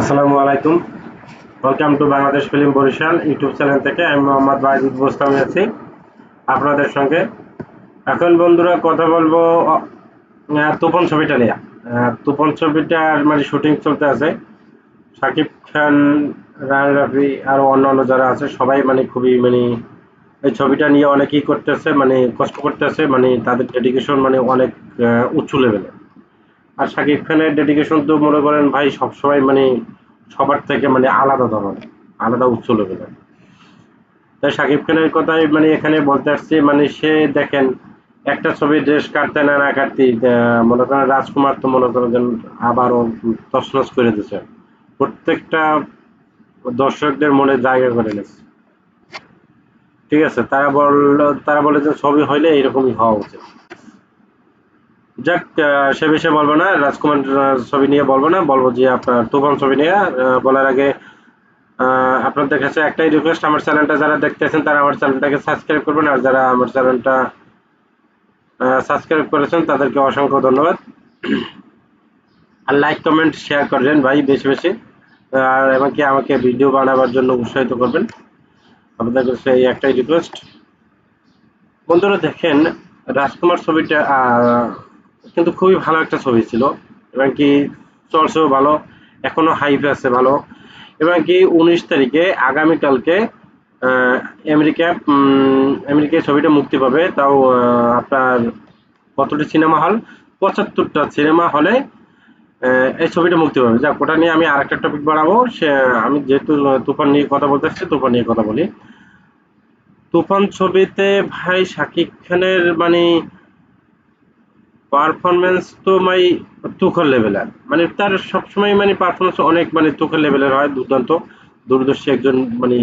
আসসালামু আলাইকুম। Welcome to Bangladesh film Barishal YouTube channel থেকে আমি মোহাম্মদ ওয়াহিদুল বোস্তামি আছি আপনাদের সঙ্গে। এখন বন্ধুরা কথা বলব তুফান ছবিটা নিয়ে। তুফান ছবিটার মানে শুটিং চলতে আছে। সাকিব খান রান রাফি আর অন্যান্য যারা আছে, সবাই মানে খুবই মানে এই ছবিটা নিয়ে অনেকেই করতেছে মানে কষ্ট করতেছে মানে তাদের ডেডিকেশন মানে অনেক উচ্চ লেভেলে আর শাকিব খানের ডেডিকেশন তো মনে করেন ভাই সবসময় মানে সবার থেকে মানে আলাদা ধরনের, আলাদা উচ্চ লেভেলের তাই শাকিব খানের কথাই মানে এখানে বলতে আসছি মানে সে দেখেন, একটা ছবি ড্রেস কাটতে না না কাটতে মনে করেন রাজকুমার তো মনে করেন আবারও তছনছ করে দিচ্ছে প্রত্যেকটা দর্শকদের মনে জায়গা করে নিচ্ছে ঠিক আছে, তারা বলল, তারা বলে যে ছবি হইলে এরকমই হওয়া উচিত। যাক সে বিষয়ে বলব না, রাজকুমার ছবি নিয়ে বলব না, বলব যে আপনার তুফান ছবি নিয়ে বলার আগে আপনাদের কাছে একটাই রিকোয়েস্ট আমার চ্যানেলটা যারা দেখতেছেন তারা আমার চ্যানেলটাকে সাবস্ক্রাইব করবেন, আর যারা আমার চ্যানেলটা সাবস্ক্রাইব করেছেন, তাদেরকে অসংখ্য ধন্যবাদ। আর লাইক কমেন্ট শেয়ার করবেন ভাই, বেশি বেশি, আর এমনকি আমাকে ভিডিও বানাবার জন্য উৎসাহিত করবেন। আপনাদের কাছে এই একটাই রিকোয়েস্ট বন্ধুরা দেখেন, রাজকুমার ছবিটা কিন্তু খুবই ভালো একটা ছবি ছিল। এবং কি চলছেও ভালো, এখনও হাইপ আছে ভালো। এবং কি উনিশ তারিখে আগামীকালকে আমেরিকা আমেরিকায় ছবিটা মুক্তি পাবে। তাও আপনার কতটি সিনেমা হল পঁচাত্তরটা সিনেমা হলে এই ছবিটা মুক্তি পাবে। যাক, ওটা নিয়ে আমি আরেকটা টপিক বাড়াবো। সে, আমি যেহেতু তুফান নিয়ে কথা বলতে আসছি তুফান নিয়ে কথা বলি। তুফান ছবিতে ভাই শাকিব খানের মানে পারফরমেন্স তো মাই তুখর লেভেলের মানে তার সবসময় মানে পারফরমেন্স অনেক মানে তুখর লেভেলের হয়, দুর্দান্ত। দূরদর্শী একজন মানে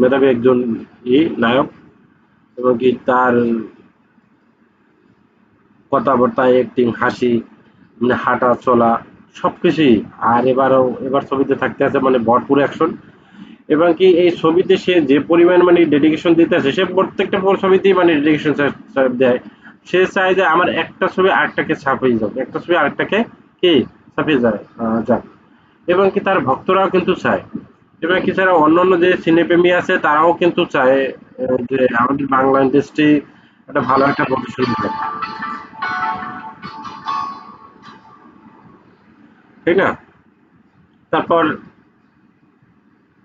মেধাবী একজন ই, নায়ক। এবং কি তার কথাবার্তা অ্যাক্টিং হাসি মানে হাঁটা, চলা, সবকিছুই। আর এবারও, এবার ছবিতে থাকতে আছে মানে ভরপুর অ্যাকশন এবং কি এই ছবিতে সে যে পরিমাণ মানে ডেডিকেশন দিতে আছে, সে প্রত্যেকটা ছবিতেই মানে ডেডিকেশন দেয়। সে চায় যে আমার একটা ছবি আরেকটাকে ছাপিয়ে যাক। একটা ছবি আরেকটাকে কি? ছাপিয়ে যায় যাক। এবং কি তার ভক্তরাও কিন্তু চায়। এবং কি যারা অন্যান্য যে সিনেপ্রেমী আছে, তারাও কিন্তু চায় যে আমাদের বাংলা ইন্ডাস্ট্রি একটা ভালো একটা প্রদর্শন হোক ঠিক না? তারপর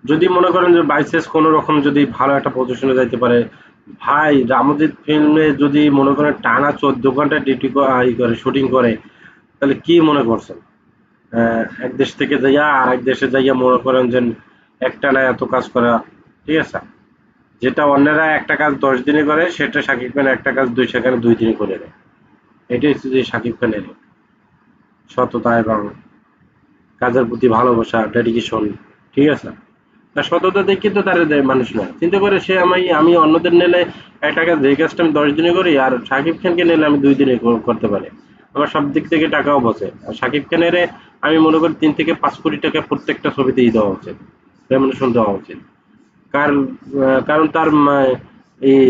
যদি মনে করেন যে বাইসেস কোনো রকম যদি ভালো একটা পজিশনে যাইতে পারে, ভাই রামজিৎ ফিল্মে যদি মনে করেন টানা চোদ্দ ঘণ্টা ডিউটি ই করে শুটিং করে, তাহলে কি মনে করছেন? এক দেশ থেকে যাইয়া আর এক দেশে যাইয়া মনে করেন যে একটা না এত কাজ করা, ঠিক আছে? যেটা অন্যরা একটা কাজ দশ দিনে করে, সেটা শাকিব খান একটা কাজ দুই সেখানে দুই দিনে করে দেয়। এটাই হচ্ছে যে শাকিব খানের সততা এবং কাজের প্রতি ভালোবাসা ডেডিকেশন ঠিক আছে? আর সততা দেখে তো তারা দেয় মানুষ না। চিন্তা করে সে আমি আমি অন্যদের নিলে একটা কাজ যে কাজটা আমি দশ দিনে করি, আর শাকিব খানকে নিলে আমি দুই দিনে করতে পারি। আমার সব দিক থেকে টাকাও বসে। আর শাকিব খানের আমি মনে করি তিন থেকে পাঁচ কোটি টাকা প্রত্যেকটা ছবিতেই দেওয়া উচিত। রেমুনেশন দেওয়া উচিত। কারণ কারণ তার এই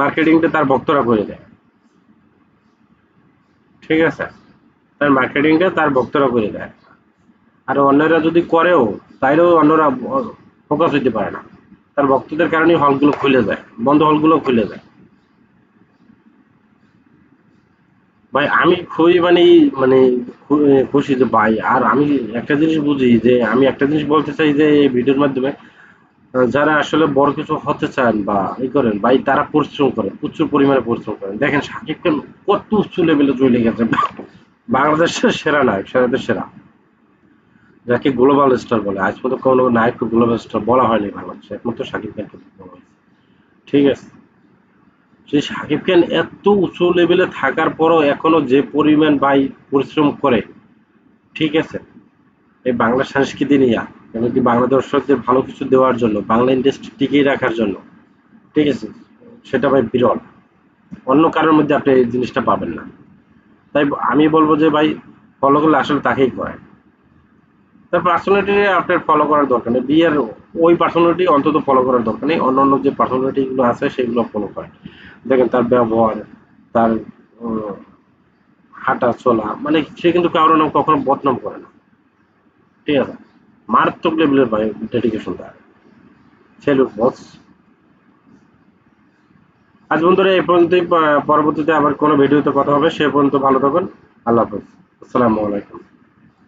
মার্কেটিংটা তার ভক্তরা করে দেয়। ঠিক আছে? তার মার্কেটিংটা তার ভক্তরা করে দেয়। আর অন্যরা যদি করেও, তাইলেও অন্যরা ফোকাস হইতে পারে না। তার ভক্তদের কারণে হলগুলো খুলে যায়, বন্ধ হলগুলো খুলে যায়। ভাই, আমি খুবই মানে মানে খুশি যে ভাই, আর আমি একটা জিনিস বুঝি যে, আমি একটা জিনিস বলতে চাই যে, এই ভিডিওর মাধ্যমে যারা আসলে বড় কিছু হতে চান বা ই করেন, ভাই, তারা পরিশ্রম করেন, প্রচুর পরিমাণে পরিশ্রম করেন। দেখেন, শাকিব খান কত উচ্চ লেভেলে চলে গেছে। বাংলাদেশের সেরা নায়ক, সেরাদের সেরা। যাকে গ্লোবাল স্টার বলে। আজ পর্যন্ত কোনো নায়ককে গ্লোবাল স্টার বলা হয়নি বাংলাদেশে, একমাত্র শাকিব খানকে বলা হয়েছে। ঠিক আছে? সেই শাকিব খান এত উঁচু লেভেলে থাকার পরও এখনও যে পরিমাণ ভাই পরিশ্রম করে, ঠিক আছে? এই বাংলা সংস্কৃতি নিয়ে, এমনকি বাংলা দর্শকদের ভালো কিছু দেওয়ার জন্য, বাংলা ইন্ডাস্ট্রি টিকিয়ে রাখার জন্য, ঠিক আছে? সেটা ভাই বিরল। অন্য কারোর মধ্যে আপনি এই জিনিসটা পাবেন না। তাই আমি বলব যে ভাই, ফলো করলে আসলে তাকেই করে তার পার্সোনালিটি আপনার ফলো করার দরকার নেই। বিয়ের ওই পার্সোনালিটি অন্তত ফলো করার দরকার নেই। অন্য অন্য যে পার্সোনালিটি গুলো আছে, সেগুলো ফলো করেন। দেখেন তার ব্যবহার, তার হাঁটা চলা মানে সে কিন্তু কারোর নাম কখনো বদনাম করে না। ঠিক আছে? মারাত্মক লেভেলের ডেডিকেশন তার। সেলুট বস আজ বন্ধুরা এই পর্যন্তই প- পরবর্তীতে আবার কোনো ভিডিওতে কথা হবে, সে পর্যন্ত ভালো থাকুন। আল্লাহ হাফেজ। আসসালামু আলাইকুম।